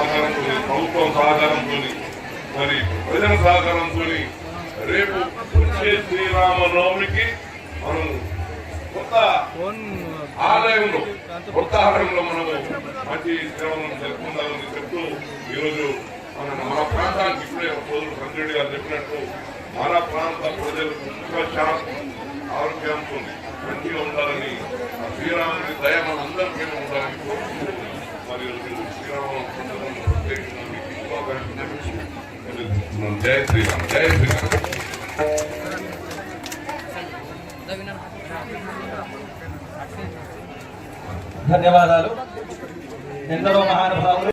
సహకారంతో ప్రభుత్వం సహకారంతో మరి ప్రజల సహకారంతో రేపు వచ్చే శ్రీరామనవమికి మనం కొత్త ఆలయంలో కొత్త ఆలయంలో మనము మంచి సేవలను జరుపుకుందామని చెప్తూ ఈరోజు మన మన ప్రాంతానికి ఇప్పుడే సోదరుడు సంజయుడు గారు చెప్పినట్టు మన ప్రాంత ప్రజలకు సుఖ శాంతి ఆరోగ్యంతో మంచిగా ఉండాలని ఆ శ్రీరాముని దయ మనందరికీ ఉండాలని కోరుకుంటూ శ్రీరామ జై శ్రీరామ్ శ్రీరామ్ ధన్యవాదాలు. ఎందరో మహానుభావులు.